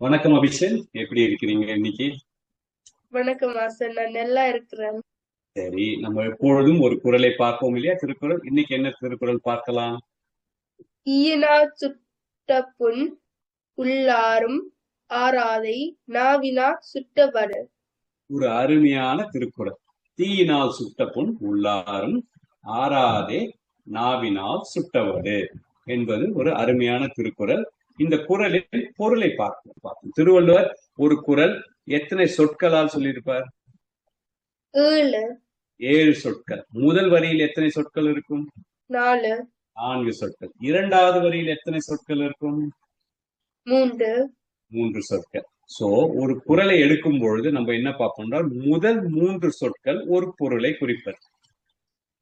வணக்கம் அபிஷன் எப்படி இருக்கிறீங்க இன்னைக்கு? வணக்கம் வாசன் நான் நல்லா இருக்கிறேன். சரி நம்ம எப்பொழுதும் ஒரு குறளை பார்ப்போம் இல்லையா? திருக்குறள். இன்னைக்கு என்ன திருக்குறள் பார்க்கலாம்? ஈனா சுட்ட புண் உள்ளாரும் ஆறாதை நாவினா சுட்டவடு ஒரு அருமையான திருக்குறள். தீயினால் சுட்ட புண் உள்ளாரும் ஆறாதே நாவினால் சுட்டவடு என்பது ஒரு அருமையான திருக்குறள். இந்த குறளில் பொருளை பார்ப்போம் பார்ப்போம். திருவள்ளுவர் ஒரு குறள் எத்தனை சொற்களால் சொல்லியிருப்பார்? ஏழு. சொற்கள். முதல் வரியில் எத்தனை சொற்கள் இருக்கும்? நான்கு சொற்கள். இரண்டாவது வரியில் எத்தனை சொற்கள் இருக்கும்? மூன்று. மூன்று சொற்கள். சோ ஒரு குறளை எடுக்கும் பொழுது நம்ம என்ன பார்ப்போம்னா முதல் மூன்று சொற்கள் ஒரு பொருளை குறிப்பது.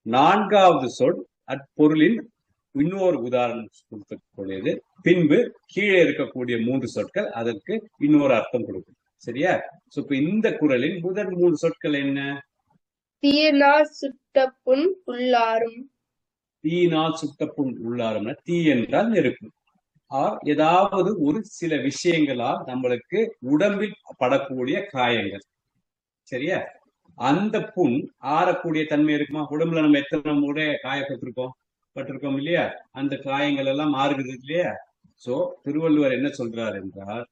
நான்காவது சொல் அப்பொருளின் இன்னொரு உதாரணம் கொடுக்கக்கூடியது பின்பு கீழே இருக்கக்கூடிய மூன்று சொற்கள் அதற்கு இன்னொரு அர்த்தம் கொடுக்கும். சரியா? சோ இப்ப இந்த குறளின் முதல் மூன்று சொற்கள் என்ன? தீயினா சுட்ட புண் உள்ளாரும். தீயினால் சுட்ட புண் உள்ளாரும்னா தீ என்றால் நெருப்பு. ஆர் ஏதாவது ஒரு சில விஷயங்களால் நம்மளுக்கு உடம்பில் படக்கூடிய காயங்கள். சரியா? அந்த புண் ஆறக்கூடிய தன்மை இருக்குமா? உடம்புல நம்ம எத்தனை முறை காயப்பட்டிருக்கோம்? பட்டிருக்கோம் இல்லையா? அந்த காயங்கள் எல்லாம் மாறுகிறது இல்லையா? சோ திருவள்ளுவர் என்ன சொல்றார் என்றால்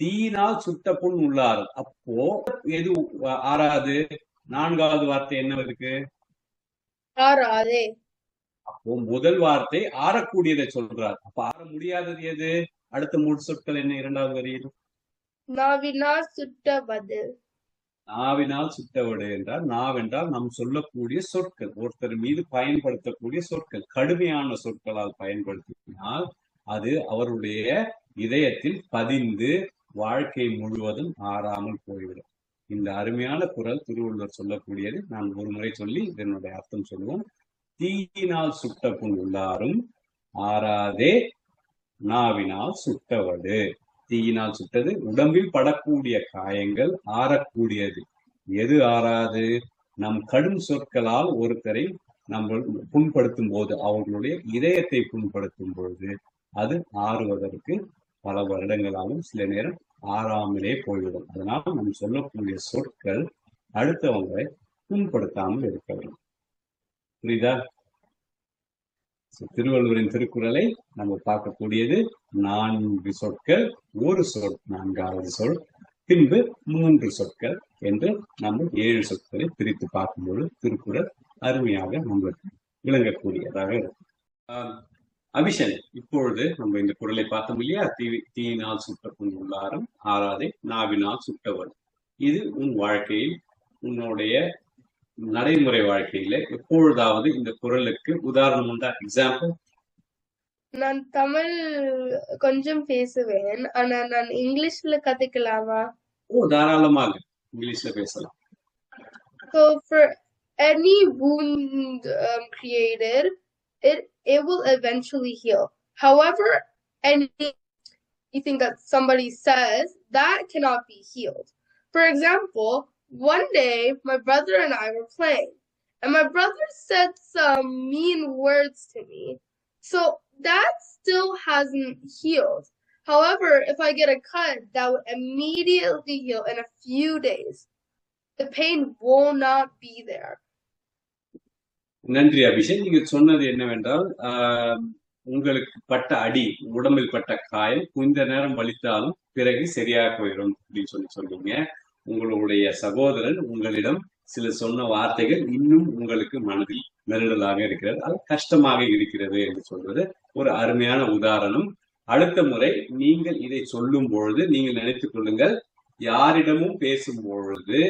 தீயினால் சுட்ட புண் உள்ளார் அப்போ எது ஆறாது? நான்காவது வார்த்தை என்ன இருக்கு? அப்போ முதல் வார்த்தை ஆறக்கூடியதை சொல்றார். அப்ப ஆற முடியாதது எது? அடுத்த மூணு சொற்கள் என்ன? இரண்டாவது வரியில். நாவினா சுட்டவது நாவினால் சுட்டவடு என்றால் நாவென்றால் நாம் சொல்லக்கூடிய சொற்கள் ஒருத்தர் மீது பயன்படுத்தக்கூடிய சொற்கள் கடுமையான சொற்களால் பயன்படுத்தினால் அது அவருடைய இதயத்தில் பதிந்து வாழ்க்கை முழுவதும் ஆறாமல் போய்விடும். இந்த அருமையான குரல் திருவள்ளுவர் சொல்லக்கூடியது. நான் ஒரு முறை சொல்லி இதனுடைய அர்த்தம் சொல்லுவோம். தீயினால் சுட்ட புண் உள்ளாரும் ஆறாதே நாவினால் சுட்டவடு தீயினால் சுட்டது. உடம்பில் படக்கூடிய காயங்கள் ஆறக்கூடியது. எது ஆறாது? நம் கடும் சொற்களால் ஒருத்தரை நம்ம புண்படுத்தும் போது அவர்களுடைய இதயத்தை புண்படுத்தும் பொழுது அது ஆறுவதற்கு பல வருடங்களாலும் சில நேரம் ஆறாமலே போய்விடும். அதனால் நாம் சொல்லக்கூடிய சொற்கள் அடுத்தவங்களை புண்படுத்தாமல் இருக்க வேண்டும். புரியுதா? திருவள்ளுவரின் திருக்குறளை நம்ம பார்க்கக்கூடியது நான்கு சொற்கள் ஒரு சொல் நான்காவது சொல் பின்பு மூன்று சொற்கள் என்று நம்ம ஏழு சொற்களை பிரித்து பார்க்கும்போது திருக்குறள் அருமையாக நம்மளுக்கு விளங்கக்கூடியதாக இருக்கும். அபிஷன் இப்பொழுது நம்ம இந்த குரலை பார்த்தோம் இல்லையா? தீ தீயினால் சுட்ட புண் உள்ளாரும் ஆறாதே நாவினால் சுட்டவர் இது உன் வாழ்க்கையில் உன்னுடைய நடைமுறை வாழ்க்கையில எப்பொழுதாவது இந்த குரலுக்கு உதாரணம் உண்டா எக்ஸாம்பிள் நான் தமிழ் கொஞ்சம் பேசுவேன் ஆனா நான் இங்கிலீஷ்ல கத்துக்கலாமா ஓ தாராளமாக இங்கிலீஷ்ல பேசலாம் So for any wound um, created, it it will eventually heal. However, anything that somebody says that cannot be healed. For example, one day my brother and I were playing, and my brother said some mean words to me. So that still hasn't healed. However, if I get a cut, that would immediately heal in a few days. The pain will not be there. நன்றி அபிஷேக் நீங்க சொன்னது என்னவென்றால் உங்களுக்கு பட்ட அடி உடம்பில் பட்ட காயம் கொஞ்ச நேரம் வலித்தாலும் பிறகு சரியாக போயிடும் அப்படின்னு சொல்லி சொன்னீங்க உங்களுடைய சகோதரன் உங்களிடம் சில சொன்ன வார்த்தைகள் இன்னும் உங்களுக்கு மனதில் நெருடலாக இருக்கிறது. அது கஷ்டமாக இருக்கிறது என்று சொல்வது ஒரு அருமையான உதாரணம். அடுத்த முறை நீங்கள் இதை சொல்லும் பொழுது நீங்கள் நினைத்துக் கொள்ளுங்கள் யாரிடமும் பேசும் பொழுது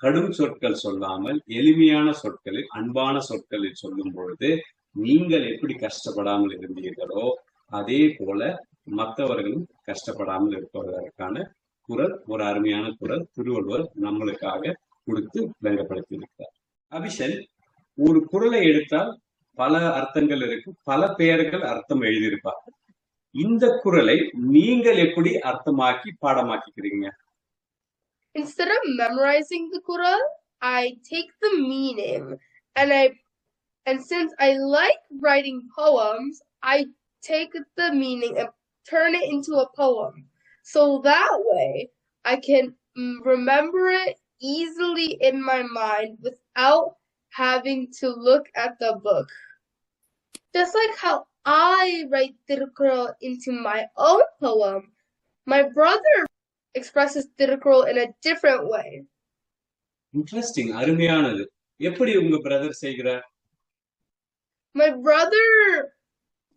கடும் சொற்கள் சொல்லாமல் எளிமையான சொற்களில் அன்பான சொற்களில் சொல்லும் பொழுது நீங்கள் எப்படி கஷ்டப்படாமல் இருந்தீர்களோ அதே போல மற்றவர்களும் கஷ்டப்படாமல் இருப்பதற்கான குரல் ஒரு அருமையான குரல் திருவள்ளுவர் நம்மளுக்காக கொடுத்து விளங்கப்படுத்தியிருக்கிறார். அபிஷன் ஒரு குரலை எடுத்தால் பல அர்த்தங்கள் இருக்கு பல பெயர்கள் அர்த்தம் எழுதியிருப்பார்கள். இந்த குரலை நீங்கள் எப்படி அர்த்தமாக்கி பாடமாக்கிக்கிறீங்க? Instead of memorizing the Quran, I take the meaning. And I and since I like writing poems, I take the meaning and turn it into a poem. So that way I can mm, remember it easily in my mind without having to look at the book. Just like how I write Tirukkural into my own poem, my brother expresses Tirukkural in a different way. Interesting அருமையானது எப்படி உங்க brother செய்கிறார் My brother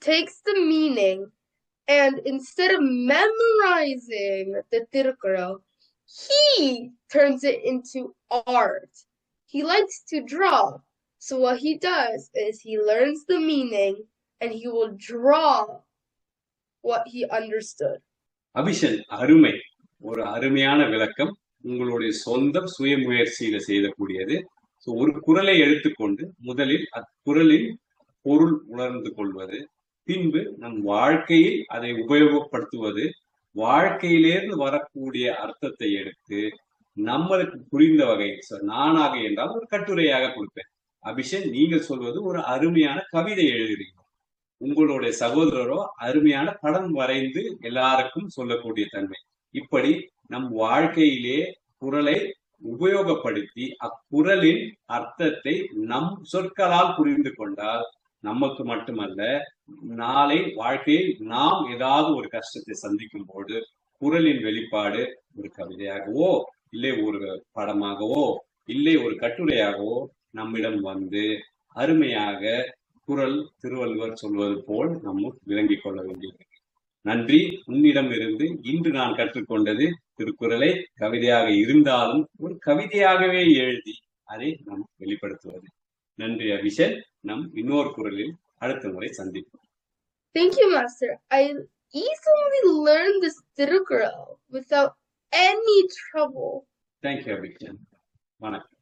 takes the meaning and instead of memorizing the Tirukkural, he turns it into art. He likes to draw. So what he does is he learns the meaning and he will draw what he understood. அபிஷன் அருமை ஒரு அருமையான விளக்கம் உங்களுடைய சொந்த சுய முயற்சியில செய்யக்கூடியது So, ஒரு குரலை எடுத்துக்கொண்டு முதலில் அக்குரலின் பொருள் உணர்ந்து கொள்வது பின்பு நம் வாழ்க்கையில் அதை உபயோகப்படுத்துவது வாழ்க்கையிலிருந்து வரக்கூடிய அர்த்தத்தை எடுத்து நம்மளுக்கு புரிந்த வகையில் so, நானாக என்றால் ஒரு கட்டுரையாக கொடுப்பேன். அபிஷன் நீங்கள் சொல்வது ஒரு அருமையான கவிதை எழுதுறீங்க உங்களுடைய சகோதரரோ அருமையான படம் வரைந்து எல்லாருக்கும் சொல்லக்கூடிய தன்மை. இப்படி நம் வாழ்க்கையிலே குரலை உபயோகப்படுத்தி அக்குரலின் அர்த்தத்தை நம் சொற்களால் புரிந்து கொண்டால் நமக்கு மட்டுமல்ல நாளை வாழ்க்கையில் நாம் ஏதாவது ஒரு கஷ்டத்தை சந்திக்கும் போது குரலின் வெளிப்பாடு ஒரு கவிதையாகவோ இல்லை ஒரு படமாகவோ இல்லை ஒரு கட்டுரையாகவோ நம்மிடம் வந்து அருமையாக குரல் திருவள்ளுவர் சொல்வது போல் நம்ம விளங்கிக் கொள்ள வேண்டியது. நன்றி. உன்னிடம் இருந்து இன்று நான் கற்றுக்கொண்டது திருக்குறளை கவிதையாக இருந்தாலும் ஒரு கவிதையாகவே எழுதி அதை நாம் வெளிப்படுத்துவது. நன்றி அபிஷன் நம் இன்னொரு குரலில் அடுத்த முறை சந்திப்போம் Thank you, Master. I easily learned this Tirukkural without any trouble. Thank you Abishan வணக்கம்